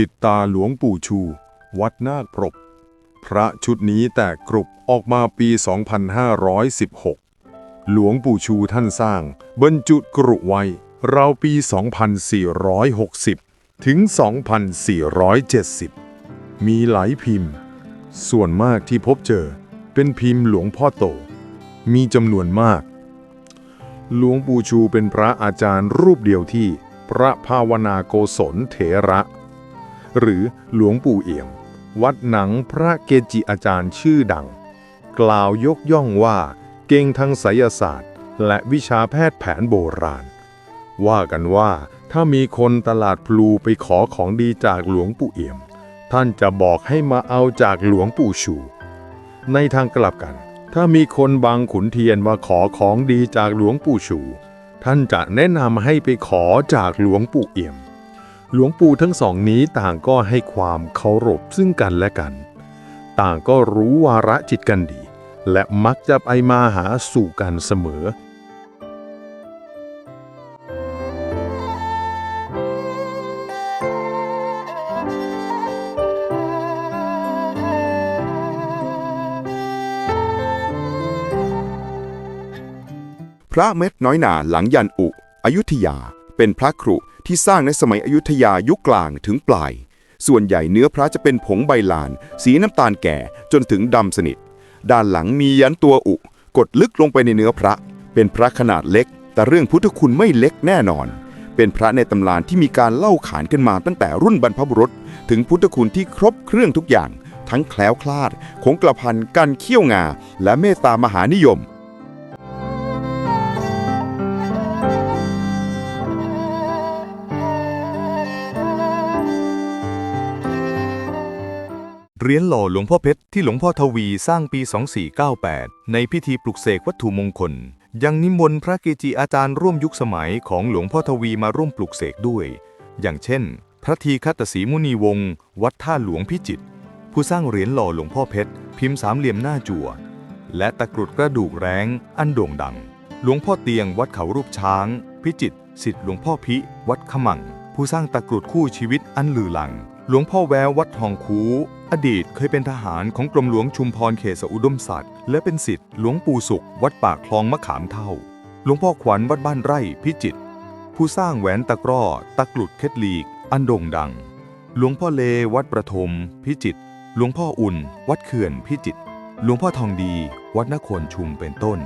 ปิดตาหลวงปู่ชู วัดนาคปรกพระชุดนี้แตกกรุบออกมาปี 2516 หลวงปู่ชูท่านสร้าง บรรจุกรุไว้ราวปี 2460 ถึง 2470 มีหลายพิมพ์ ส่วนมากที่พบเจอเป็นพิมพ์หลวงพ่อโต มีจำนวนมาก หลวงปู่ชูเป็นพระอาจารย์รูปเดียวที่พระภาวนาโกศลเถระ หรือหลวงปู่เอี่ยม วัดหนังพระเกจิอาจารย์ชื่อดัง กล่าวยกย่องว่าเก่งทั้งไสยศาสตร์ และวิชาแพทย์แผนโบราณ ว่ากันว่าถ้ามีคนตลาดพลูไปขอของดีจากหลวงปู่เอี่ยม ท่านจะบอกให้มาเอาจากหลวงปู่ชู ในทางกลับกัน ถ้ามีคนบางขุนเทียนมาขอของดีจากหลวงปู่ชู ท่านจะแนะนำให้ไปขอจากหลวงปู่เอี่ยม หลวงปู่ทั้งสองนี้ต่างก็ให้ความเคารพซึ่งกันและกัน ต่างก็รู้วาระจิตกันดี และมักจะไปมาหาสู่กันเสมอ พระเม็ดน้อยหนาหลังยันอุ อยุธยา เป็นพระครุ ที่สร้างในสมัยอยุธยายุคกลางถึงปลาย ส่วนใหญ่เนื้อพระจะเป็นผงใบลาน สีน้ำตาลแก่จนถึงดำสนิท ด้านหลังมียันตัวอุ กดลึกลงไปในเนื้อพระ เป็นพระขนาดเล็ก แต่เรื่องพุทธคุณไม่เล็กแน่นอน เป็นพระในตำรานที่มีการเล่าขานกันมาตั้งแต่รุ่นบรรพบุรุษ ถึงพุทธคุณที่ครบเครื่องทุกอย่าง ทั้งแคล้วคลาด คงกระพันกันเขี้ยวงา และเมตตามหานิยม เหรียญหล่อหลวงพ่อเพชรที่หลวงพ่อทวีสร้างปี 2498 ในพิธีปลุกเสกวัตถุมงคล ยังนิมนต์พระเกจิอาจารย์ร่วมยุคสมัยของหลวงพ่อทวีมาร่วมปลุกเสกด้วย อย่างเช่น พระทีคัตสีมุนีวงศ์วัดท่าหลวงพิจิตรผู้สร้างเหรียญหล่อหลวงพ่อเพชรพิมพ์สามเหลี่ยมหน้าจั่วและตะกรุดกระดูกแร้งอันโด่งดัง หลวงพ่อเตียงวัดเขารูปช้าง พิจิตรสิทธิ์หลวงพ่อพิ วัดขมัง ผู้สร้างตะกรุดคู่ชีวิตอันลือหลัง หลวงพ่อแวววัดทองคู อดีตเคยเป็นทหารของกรมหลวงชุมพรเขตอุดมศักดิ์และเป็นสิทธิ์หลวงปู่สุข วัดปากคลองมะขามเท่า หลวงพ่อขวัญวัดบ้านไร่พิจิตรผู้สร้างแหวนตะกร้อ ตะกรุดเคล็ดลีก อันโด่งดัง หลวงพ่อเลวัดประทม พิจิตรหลวงพ่ออุ่น วัดเขื่อนพิจิตรหลวงพ่อทองดี วัดนครชุมเป็นต้น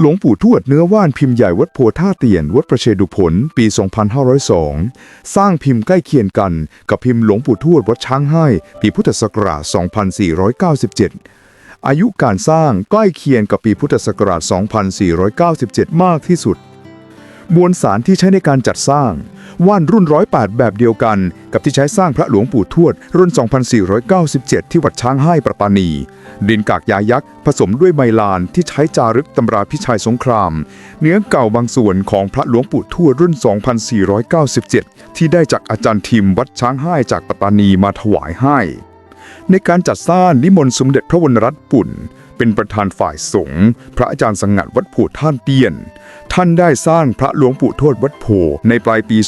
หลวงปู่ทวดเนื้อว่านพิมพ์ใหญ่วัดโพท่าเตียน วัดประเชดุผล ปี 2502 สร้างพิมพ์ใกล้เคียงกัน กับพิมพ์หลวงปู่ทวดวัดช้างให้ ปีพุทธศักราช 2497 อายุการสร้างใกล้เคียงกับปีพุทธศักราช 2497 มากที่สุด มวลสารที่ใช้ในการจัดสร้าง ว่านรุ่น108แบบเดียวกัน กับที่ใช้สร้างพระหลวงปู่ทวด รุ่น 2497 ที่วัดช้างให้ประตานี ดินกากยายักษ์ ผสมด้วยไมลานที่ใช้จารึกตำราพิชัยสงคราม เนื้อเก่าบางส่วนของพระหลวงปู่ทวด รุ่น 2497 ที่ได้จากอาจารย์ทิมวัดช้างให้จากปัตตานีมาถวายให้ ในการจัดสร้างนิมนต์สมเด็จพระวรรัตน์ปุ่น เป็นประธานฝ่ายสงฆ์พระอาจารย์สังกัดวัดโพท่านเตียน ท่านได้สร้างพระหลวงปู่ทวดวัดโพในปลายปี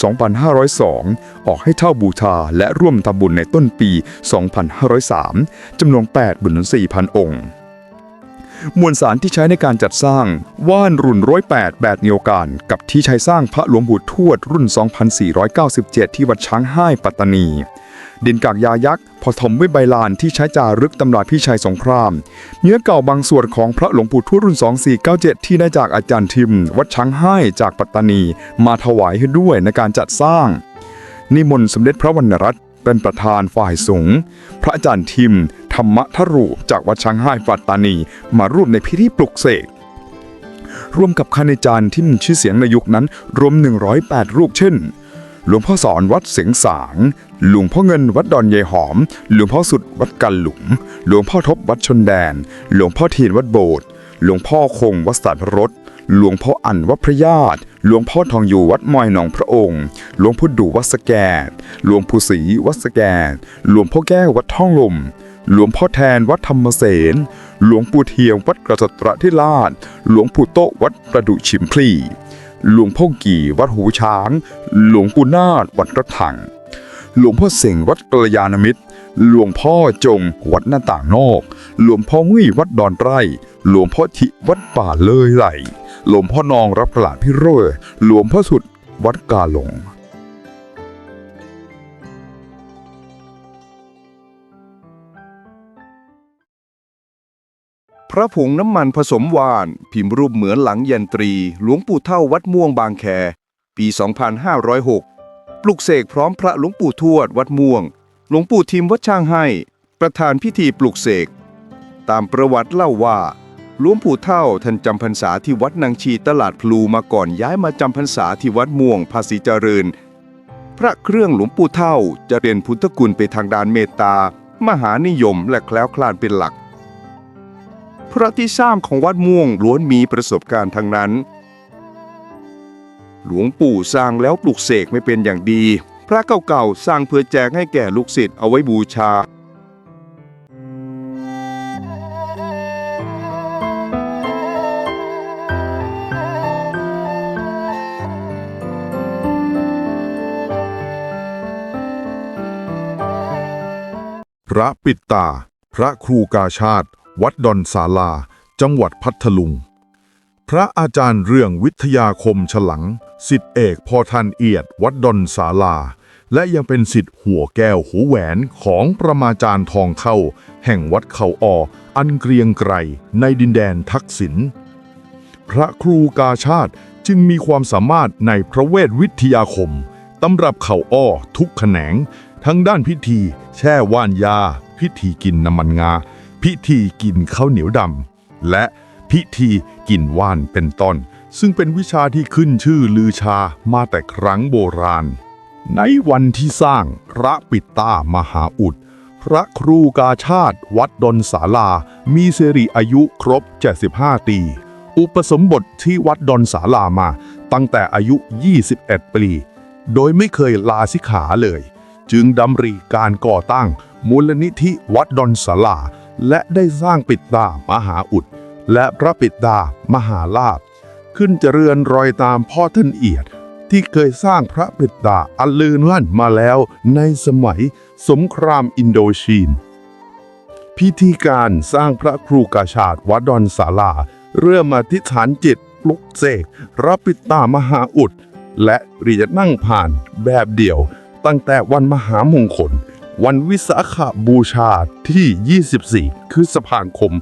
2502 ออกให้เช่าบูชาและร่วมทำบุญในต้นปี 2503 จำนวน8บุญ4,000 องค์มวลสารที่ใช้ในการจัดสร้าง ว่านรุ่นร้อยแปดแบบเดียวกันกับที่ใช้สร้างพระหลวงปู่ทวดรุ่น 2497 ที่วัดช้างห้ปัตตานี ดินกากยายักษ์ผสมด้วยใบลานที่ใช้จารึกตำราพิชัยสงคราม เนื้อเก่าบางส่วนของพระหลวงปู่ทวดรุ่น 2497 ที่ได้จากอาจารย์ทิม วัดช้างให้จากปัตตานี มาถวายให้ด้วยในการจัดสร้าง นิมนต์สมเด็จพระวรรณรัตน์เป็นประธานฝ่ายสงฆ์พระอาจารย์ทิม ธรรมทรุจากวัดช้างให้ปัตตานี มาร่วมในพิธีปลุกเสกร่วมกับคณาจารย์ที่มีชื่อเสียงในยุคนั้นรวม 108 รูปเช่น หลวงพ่อสอนวัดเสียงสาง หลวงพ่อเงินวัดดอนเยหอม หลวงพ่อสุดวัดกันหลุม หลวงพ่อทบวัดชนแดน หลวงพ่อเทียนวัดโบสถ์หลวงพ่อคงวัดสารพรสหลวงพ่ออั๋นวัดพระญาติ หลวงพ่อทองอยู่วัดมอยหนองพระองค์ หลวงพ่อดูวัดสแกดหลวงปู่ศรีวัดสแกดหลวงพ่อแก้ววัดท่องลม หลวงพ่อแทนวัดธรรมเสนหลวงปู่เทียมวัดกระสตระที่ลาดหลวงปู่โตวัดประดุฉิมพลี หลวงพ่อกี่วัดหูช้าง หลวงปู่นาฏวัดกระถัง หลวงพ่อเสงวัดกระยาณมิตร หลวงพ่อจงวัดหน้าต่างนอก หลวงพ่อมุ้ยวัดดอนไร่ หลวงพ่อทิวัดป่าเลยไหล หลวงพ่อนองรับประหลาดพิโรยหลวงพ่อสุดวัดกาหลง ระผงน้ำมันผสมวาน พิมพ์รูปเหมือนหลังยันตรี หลวงปู่เท่าวัดม่วงบางแค ปี 2506 ปลุกเสกพร้อมพระหลวงปู่ทวดวัดม่วง หลวงปู่ทิมวัดช่างให้ ประธานพิธีปลุกเสก ตามประวัติเล่าว่าหลวงปู่เท่าท่านจำพรรษาที่วัดนางชีตลาดพลูมาก่อนย้ายมาจำพรรษาที่วัดม่วงภาษีเจริญ พระเครื่องหลวงปู่เท่าจะเรียนพุทธคุณไปทางด้านเมตตามหานิยมและแคล้วคลาดเป็นหลัก พระที่สร้างของวัดม่วงล้วนมีประสบการณ์ทั้งนั้น หลวงปู่สร้างแล้วปลุกเสกไม่เป็นอย่างดี พระเก่าๆสร้างเพื่อแจกให้แก่ลูกศิษย์เอาไว้บูชาพระปิดตา พระครูกาชาติ วัดดอนศาลา จังหวัดพัทลุง พระอาจารย์เรื่องวิทยาคมฉลัง สิทธิเอกพอทันเอียด วัดดอนศาลา และยังเป็นสิทธิหัวแก้วหูแหวนของประมาจารย์ทองเข้า แห่งวัดเขาออ อันเกรียงไกรในดินแดนทักษิณพระครูกาชาติจึงมีความสามารถในพระเวทวิทยาคม ตำรับเข่าอ้อทุกแขนง ทั้งด้านพิธี แช่ว่านยา พิธีกินน้ำมันงา พิธีกินข้าวเหนียวดำและพิธีกินว่านเป็นต้น ซึ่งเป็นวิชาที่ขึ้นชื่อลือชามาแต่ครั้งโบราณ ในวันที่สร้างพระปิตามหาอุด พระครูกาชาติวัดดอนศาลา มีสิริอายุครบ 75 ปีอุปสมบทที่วัดดอนศาลามาตั้งแต่อายุ 21 ปี โดยไม่เคยลาสิกขาเลย จึงดำริการก่อตั้งมูลนิธิวัดดอนศาลา และได้สร้างปิดตามหาอุด และพระปิดตามหาลาภขึ้นเจริญรอยตามพ่อท่านเอียด ที่เคยสร้างพระปิดตาอันลือลั่นมาแล้วในสมัยสงครามอินโดชีน พิธีการสร้างพระครูกาชาติวัดดอนศาลา เริ่มมาทิฐานจิตลุกเสกรับปิดตามหาอุด และเรียนนั่งผ่านแบบเดี่ยวตั้งแต่วันมหามงคล วันวิสาขบูชาที่ 24คือสภานคม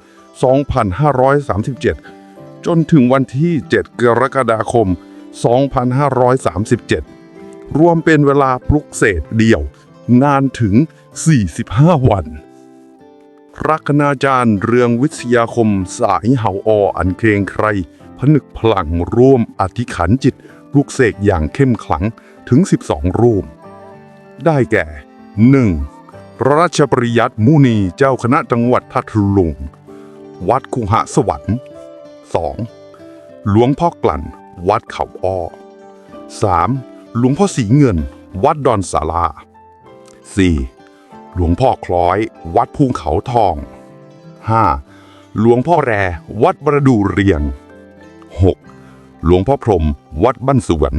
2537 จนถึงวันที่ 7 กรกฎาคม 2537 รวมเป็นเวลาปลุกเสกเดี่ยว นานถึง 45 วันระคณาจารย์เรืองวิทยาคมสายเห่าออันเกรงใครผนึกพลังร่วมอธิษฐานจิตปลุกเสกอย่างเข้มขลังถึง 12 รูป ได้แก่ 1. พระราชปริยัติมุนีเจ้าคณะจังหวัดพัทลุง วัดคุหะสวรรค์ 2. หลวงพ่อกลั่น วัดเขาอ้อ 3. หลวงพ่อสีเงิน วัดดอนสารา 4. หลวงพ่อคล้อย วัดภูเขาทอง 5. หลวงพ่อแร วัดประดูเรียง 6. หลวงพ่อพรหมวัดบ้านสวน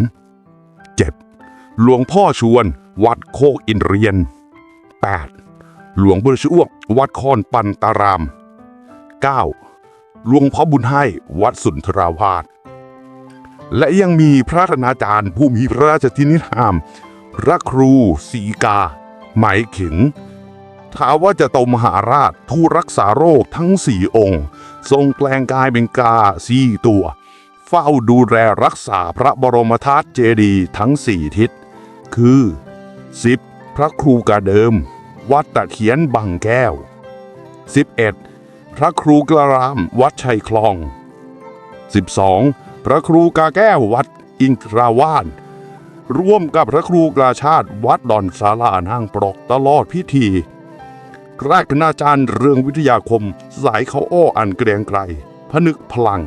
7. หลวงพ่อชวน วัดโคกอินเรียน 8. หลวงบุรชอ้วก วัดคอนปันตาราม 9. หลวงพ่อบุญให้วัดสุนทราวาสและยังมีพระธนาจารย์ผู้มีพระราชทินิธาม พระครูสีกา หมายถึงท้าวว่าจะตมหาราชผู้รักษาโรคทั้งสี่องค์ ทรงแปลงกายเป็นกาสี่ตัว เฝ้าดูแลรักษาพระบรมธาตุเจดีย์ทั้งสี่ทิศ คือ 10. พระครูกาเดิม วัดตะเคียนบางแก้ว 11. พระครูกระราม วัดชัยคลอง 12. พระครูกาแก้ววัดอินทราวานร่วมกับพระครูกราชาติวัดดอนสาลานางปรอกตลอดพิธีราชคณาจารย์เรืองวิทยาคม สายเขาอ้ออันเกรียงไกรผนึกพลัง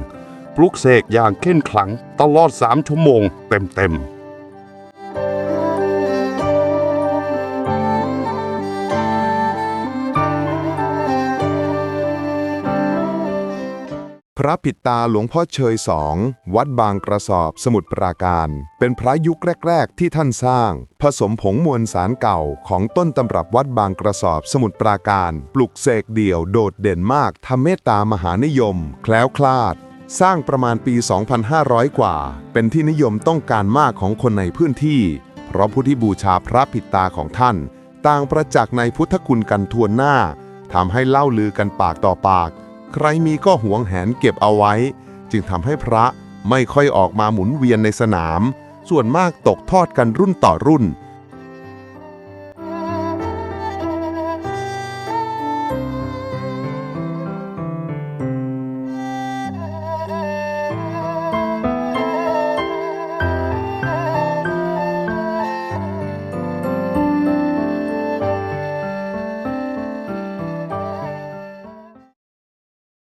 ปลุกเสกอย่างเข้มขลังตลอด3ชั่วโมงเต็มๆ พระปิดตาหลวงพ่อเชยสองวัดบางกระสอบสมุทรปราการ เป็นพระยุคแรก ๆ ที่ท่านสร้าง ผสมผงมวลสารเก่าของต้นตำรับวัดบางกระสอบสมุทรปราการ ปลุกเสกเดี่ยวโดดเด่นมากทำเมตตามหานิยม แคล้วคลาด สร้างประมาณปี 2,500 กว่า เป็นที่นิยมต้องการมากของคนในพื้นที่ เพราะผู้ที่บูชาพระปิดตาของท่าน ต่างประจักษ์ในพุทธคุณกันทวนหน้าทำให้เล่าลือกันปากต่อปาก ใครมีก็หวงแหนเก็บเอาไว้ จึงทำให้พระไม่ค่อยออกมาหมุนเวียนในสนาม ส่วนมากตกทอดกันรุ่นต่อรุ่น